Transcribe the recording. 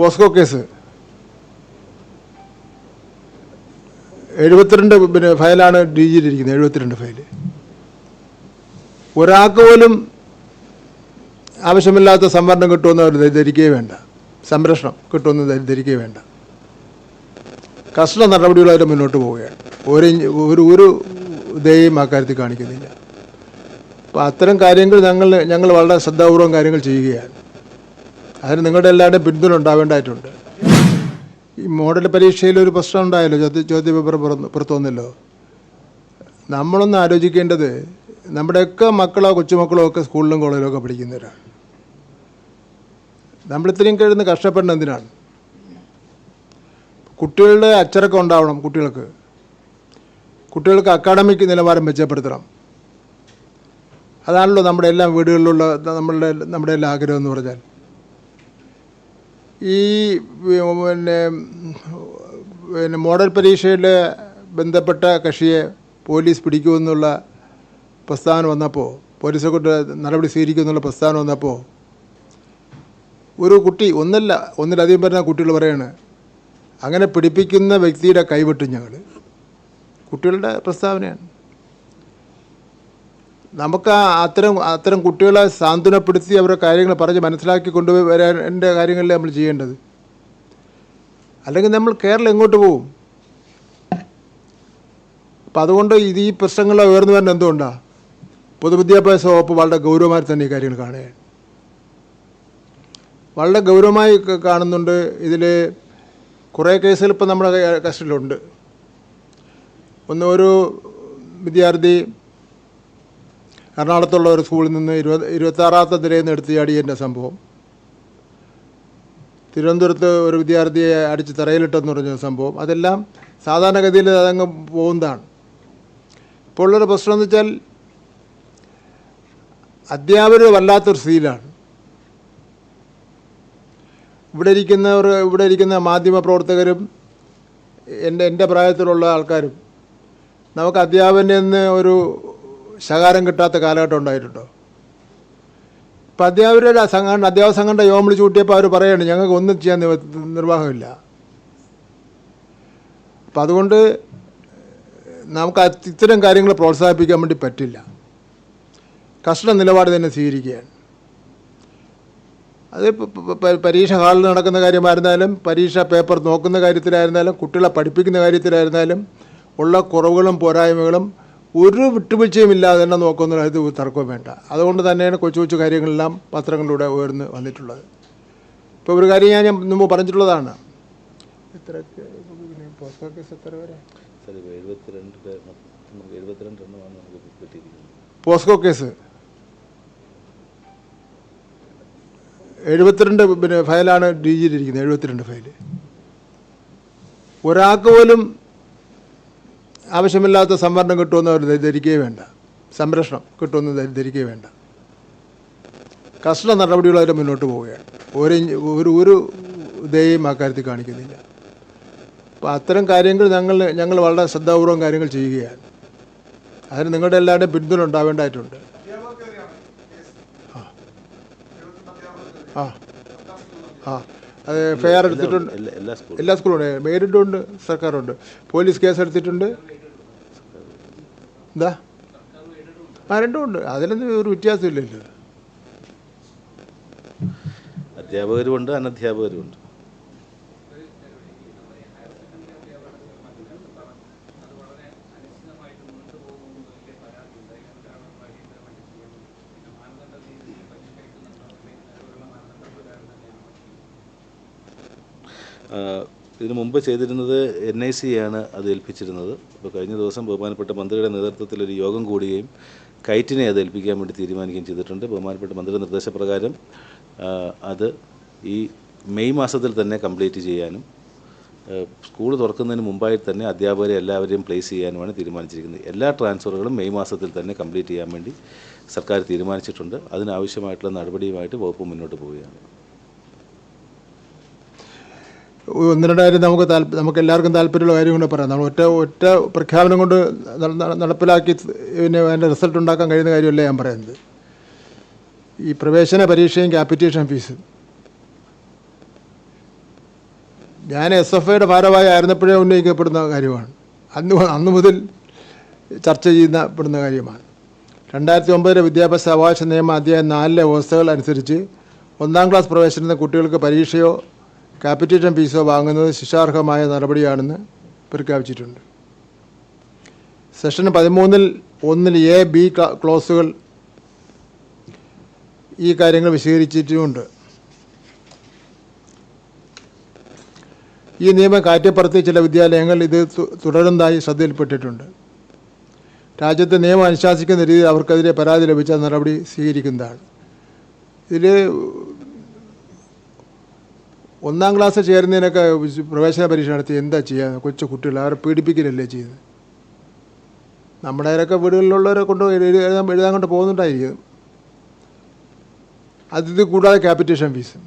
POCSO case. എഴുപത്തിരണ്ട് പിന്നെ ഫയലാണ് D ജിയിലിരിക്കുന്നത് എഴുപത്തിരണ്ട് ഫയൽ. ഒരാൾക്ക് പോലും ആവശ്യമില്ലാത്ത സംവരണം കിട്ടുമെന്ന് അവർ ധരിക്കുകയും വേണ്ട. സംരക്ഷണം കിട്ടുമെന്ന് ധരി- ധരിക്കുകയും വേണ്ട. കർശന നടപടികളായിട്ട് മുന്നോട്ട് പോവുകയാണ്. ഒരു ഒരു ഒരു ദയയും ആ കാര്യത്തിൽ കാണിക്കുന്നില്ല. അപ്പോൾ അത്തരം കാര്യങ്ങൾ ഞങ്ങൾ ഞങ്ങൾ വളരെ ശ്രദ്ധാപൂർവം കാര്യങ്ങൾ ചെയ്യുകയാണ്. അതിന് നിങ്ങളുടെ എല്ലാവരുടെയും പിന്തുണ ഉണ്ടാവേണ്ടതായിട്ടുണ്ട്. ഈ മോഡൽ പരീക്ഷയിൽ ഒരു പ്രശ്നം ഉണ്ടായല്ലോ ചോദ്യ ചോദ്യപേപ്പർ പുറത്തു വന്നല്ലോ. നമ്മളൊന്ന് ആലോചിക്കേണ്ടത് നമ്മുടെയൊക്കെ മക്കളോ കൊച്ചുമക്കളോ ഒക്കെ സ്കൂളിലും കോളേജിലും ഒക്കെ പഠിക്കുന്നവരാണ് നമ്മൾ ഇത്രയും കഴിയുന്ന കഷ്ടപ്പെടുന്ന എന്തിനാണ്? കുട്ടികളുടെ അച്ചടക്കം ഉണ്ടാവണം കുട്ടികൾക്ക്. കുട്ടികൾക്ക് അക്കാഡമിക് നിലവാരം മെച്ചപ്പെടുത്തണം. അതാണല്ലോ നമ്മുടെ എല്ലാ വീടുകളിലുള്ള നമ്മളുടെ നമ്മുടെ എല്ലാ ആഗ്രഹം എന്ന് പറഞ്ഞാൽ. ഈ പിന്നെ പിന്നെ മോഡൽ പരീക്ഷയിൽ ബന്ധപ്പെട്ട കക്ഷിയെ പോലീസ് പിടിക്കുമെന്നുള്ള പ്രസ്താവന വന്നപ്പോൾ പോലീസെ കൊണ്ട് നടപടി സ്വീകരിക്കുമെന്നുള്ള പ്രസ്താവന വന്നപ്പോൾ ഒരു കുട്ടി ഒന്നല്ല ഒന്നിലധികം പറഞ്ഞ കുട്ടികൾ പറയാണ് അങ്ങനെ പിടിപ്പിക്കുന്ന വ്യക്തിയുടെ കൈവിട്ടു ഞങ്ങൾ കുട്ടികളുടെ പ്രസ്താവനയാണ്. നമുക്ക് അത്തരം അത്തരം കുട്ടികളെ സാന്ത്വനപ്പെടുത്തി അവരുടെ കാര്യങ്ങൾ പറഞ്ഞ് മനസ്സിലാക്കി കൊണ്ടുപോയി വരാന്റെ കാര്യങ്ങളിൽ നമ്മൾ ചെയ്യേണ്ടത്? അല്ലെങ്കിൽ നമ്മൾ കേരളം എങ്ങോട്ട് പോകും? അപ്പം അതുകൊണ്ട് ഇത് ഈ പ്രശ്നങ്ങൾ ഉയർന്നു വരുന്നത് എന്തുകൊണ്ടാണ് പൊതുവിദ്യാഭ്യാസ വകുപ്പ് വളരെ ഗൗരവമായി തന്നെ ഈ കാര്യങ്ങൾ കാണുകയാണ്. വളരെ ഗൗരവമായി കാണുന്നുണ്ട്. ഇതിൽ കുറേ കേസുകൾ ഇപ്പം നമ്മുടെ കസ്റ്റഡിയിലുണ്ട്. ഒന്ന് ഒരു വിദ്യാർത്ഥി എറണാകുളത്തുള്ള ഒരു സ്കൂളിൽ നിന്ന് ഇരുപത് ഇരുപത്താറാമത്തെ തിരയിൽ നിന്ന് എടുത്ത് ചാടിയതിന്റെ സംഭവം. തിരുവനന്തപുരത്ത് ഒരു വിദ്യാർത്ഥിയെ അടിച്ച് തറയിലിട്ടെന്ന് പറഞ്ഞ സംഭവം. അതെല്ലാം സാധാരണഗതിയിൽ അതങ്ങ് പോകുന്നതാണ്. ഇപ്പോൾ ഉള്ളൊരു പ്രശ്നം എന്ന് വെച്ചാൽ അധ്യാപകർ വല്ലാത്തൊരു സ്ഥിതിയിലാണ് ഇവിടെ ഇരിക്കുന്നവർ ഇവിടെ ഇരിക്കുന്ന മാധ്യമ പ്രവർത്തകരും എന്റെ എന്റെ പ്രായത്തിലുള്ള ആൾക്കാരും നമുക്ക് അധ്യാപകന്റെ നിന്ന് ഒരു ശകാരം കിട്ടാത്ത കാലഘട്ടം ഉണ്ടായിട്ടുണ്ടോ? ഇപ്പം അധ്യാപകരുടെ സംഘടന അധ്യാപക സംഘടന യോഗം വിളിച്ചു കൂട്ടിയപ്പോൾ അവർ പറയുകയാണ് ഞങ്ങൾക്ക് ഒന്നും ചെയ്യാൻ നിർവാഹമില്ല. അപ്പം അതുകൊണ്ട് നമുക്ക് ഇത്തരം കാര്യങ്ങൾ പ്രോത്സാഹിപ്പിക്കാൻ വേണ്ടി പറ്റില്ല. കർശന നിലപാട് തന്നെ സ്വീകരിക്കുകയാണ്. അത് പരീക്ഷ ഹാളിൽ നടക്കുന്ന കാര്യമായിരുന്നാലും പരീക്ഷ പേപ്പർ നോക്കുന്ന കാര്യത്തിലായിരുന്നാലും കുട്ടികളെ പഠിപ്പിക്കുന്ന കാര്യത്തിലായിരുന്നാലും ഉള്ള കുറവുകളും പോരായ്മകളും ഒരു വിട്ടുവീഴ്ചയും ഇല്ലാതെ തന്നെ നോക്കുന്ന ഇത് തർക്കവും വേണ്ട. അതുകൊണ്ട് തന്നെയാണ് കൊച്ചു കൊച്ചു കാര്യങ്ങളെല്ലാം പത്രങ്ങളിലൂടെ ഉയർന്ന് വന്നിട്ടുള്ളത്. ഇപ്പോൾ ഒരു കാര്യം ഞാൻ മുമ്പ് പറഞ്ഞിട്ടുള്ളതാണ്. എത്ര പോസ്കോ കേസ്. എഴുപത്തിരണ്ട് പിന്നെ ഫയലാണ് ഡി ജിയിലിരിക്കുന്നത് എഴുപത്തിരണ്ട് ഫയൽ. ഒരാൾക്ക് പോലും ആവശ്യമില്ലാത്ത സംവരണം കിട്ടുമെന്ന് അവർ ധരി- ധരിക്കുകയും വേണ്ട. സംരക്ഷണം കിട്ടുമെന്ന് ധരി- ധരിക്കുകയും വേണ്ട. കർശന അവരെ മുന്നോട്ട് പോവുകയാണ്. ഒരു ഒരു ഒരു ദയയും ആ കാര്യത്തിൽ കാണിക്കുന്നില്ല. അപ്പോൾ അത്തരം കാര്യങ്ങൾ ഞങ്ങൾ ഞങ്ങൾ വളരെ ശ്രദ്ധാപൂർവം കാര്യങ്ങൾ ചെയ്യുകയാണ്. അതിന് നിങ്ങളുടെ എല്ലാവരുടെയും പിന്തുണ ഉണ്ടാവേണ്ടതായിട്ടുണ്ട്. ആ. ആ. അത് ഫെയർ എടുത്തിട്ടുണ്ട്. എല്ലാ സ്കൂളും. ഉണ്ട് മെയ്ഡും ഉണ്ട്. സർക്കാരുണ്ട്. പോലീസ് കേസ് എടുത്തിട്ടുണ്ട്. എന്താ? ആ രണ്ടും ഉണ്ട്. അതിലൊന്നും ഒരു വ്യത്യാസമില്ലല്ലോ. അധ്യാപകരുമുണ്ട് അനധ്യാപകരുമുണ്ട് ഇതിനു മുമ്പ് ചെയ്തിരുന്നത് എൻ ഐ സി ആണ് അത് ഏൽപ്പിച്ചിരുന്നത്. അപ്പോൾ കഴിഞ്ഞ ദിവസം ബഹുമാനപ്പെട്ട മന്ത്രിയുടെ നേതൃത്വത്തിൽ ഒരു യോഗം കൂടുകയും കൈറ്റിനെ അത് ഏൽപ്പിക്കാൻ വേണ്ടി തീരുമാനിക്കുകയും ചെയ്തിട്ടുണ്ട്. ബഹുമാനപ്പെട്ട മന്ത്രിയുടെ നിർദ്ദേശപ്രകാരം അത് ഈ മെയ് മാസത്തിൽ തന്നെ കംപ്ലീറ്റ് ചെയ്യാനും സ്കൂൾ തുറക്കുന്നതിന് മുമ്പായി തന്നെ അധ്യാപകരെ എല്ലാവരെയും പ്ലേസ് ചെയ്യാനുമാണ് തീരുമാനിച്ചിരിക്കുന്നത്. എല്ലാ ട്രാൻസ്ഫറുകളും മെയ് മാസത്തിൽ തന്നെ കംപ്ലീറ്റ് ചെയ്യാൻ വേണ്ടി സർക്കാർ തീരുമാനിച്ചിട്ടുണ്ട്. അതിനാവശ്യമായിട്ടുള്ള നടപടിയുമായിട്ട് വകുപ്പ് മുന്നോട്ട് പോവുകയാണ്. ഒന്ന് രണ്ട് കാര്യം നമുക്ക് നമുക്ക് എല്ലാവർക്കും താല്പര്യമുള്ള കാര്യം കൊണ്ട് പറയാം. നമ്മൾ ഒറ്റ ഒറ്റ പ്രഖ്യാപനം കൊണ്ട് നട- നട- നടപ്പിലാക്കി പിന്നെ അതിന്റെ റിസൾട്ട് ഉണ്ടാക്കാൻ കഴിയുന്ന കാര്യമല്ല ഞാൻ പറയുന്നത്. ഈ പ്രവേശന പരീക്ഷയും ക്യാപിറ്റേഷൻ ഫീസ് ഞാൻ എസ് എഫ് ഐയുടെ ഭാരവായി ആയിരുന്നപ്പോഴേ ഉന്നയിക്കപ്പെടുന്ന കാര്യമാണ്. അന്ന് അന്ന് മുതൽ ചർച്ച ചെയ്യുന്നപ്പെടുന്ന കാര്യമാണ്. രണ്ടായിരത്തി ഒമ്പതിലെ വിദ്യാഭ്യാസ അവകാശ നിയമ അധ്യായം നാലിലെ വ്യവസ്ഥകൾ അനുസരിച്ച് ഒന്നാം ക്ലാസ് പ്രവേശനത്തിന് കുട്ടികൾക്ക് പരീക്ഷയോ കാപ്പിറ്റേഷൻ ഫീസോ വാങ്ങുന്നത് ശിക്ഷാർഹമായ നടപടിയാണെന്ന് പ്രഖ്യാപിച്ചിട്ടുണ്ട്. സെഷൻ പതിമൂന്നിൽ ഒന്നിൽ എ ബി ക്ലോസുകൾ ഈ കാര്യങ്ങൾ വിശദീകരിച്ചിട്ടുമുണ്ട് ഈ നിയമം കാറ്റിപ്പുറത്ത് ചില വിദ്യാലയങ്ങൾ ഇത് തുടരുന്നതായി ശ്രദ്ധയിൽപ്പെട്ടിട്ടുണ്ട്. രാജ്യത്തെ നിയമം അനുശാസിക്കുന്ന രീതിയിൽ അവർക്കെതിരെ പരാതി ലഭിച്ച നടപടി സ്വീകരിക്കുന്നതാണ്. ഇതിൽ ഒന്നാം ക്ലാസ് ചേരുന്നതിനൊക്കെ പ്രവേശന പരീക്ഷ നടത്തി എന്താ ചെയ്യുക കൊച്ചു കുട്ടികൾ അവരെ പീഡിപ്പിക്കലല്ലേ ചെയ്യുന്നത്? നമ്മുടെയൊക്കെ വീടുകളിലുള്ളവരെ കൊണ്ട് എഴുതി എഴുതാൻ എഴുതാൻ കൊണ്ട് പോകുന്നുണ്ടായിരിക്കും. അത് കൂടാതെ ക്യാപിറ്റേഷൻ ഫീസ്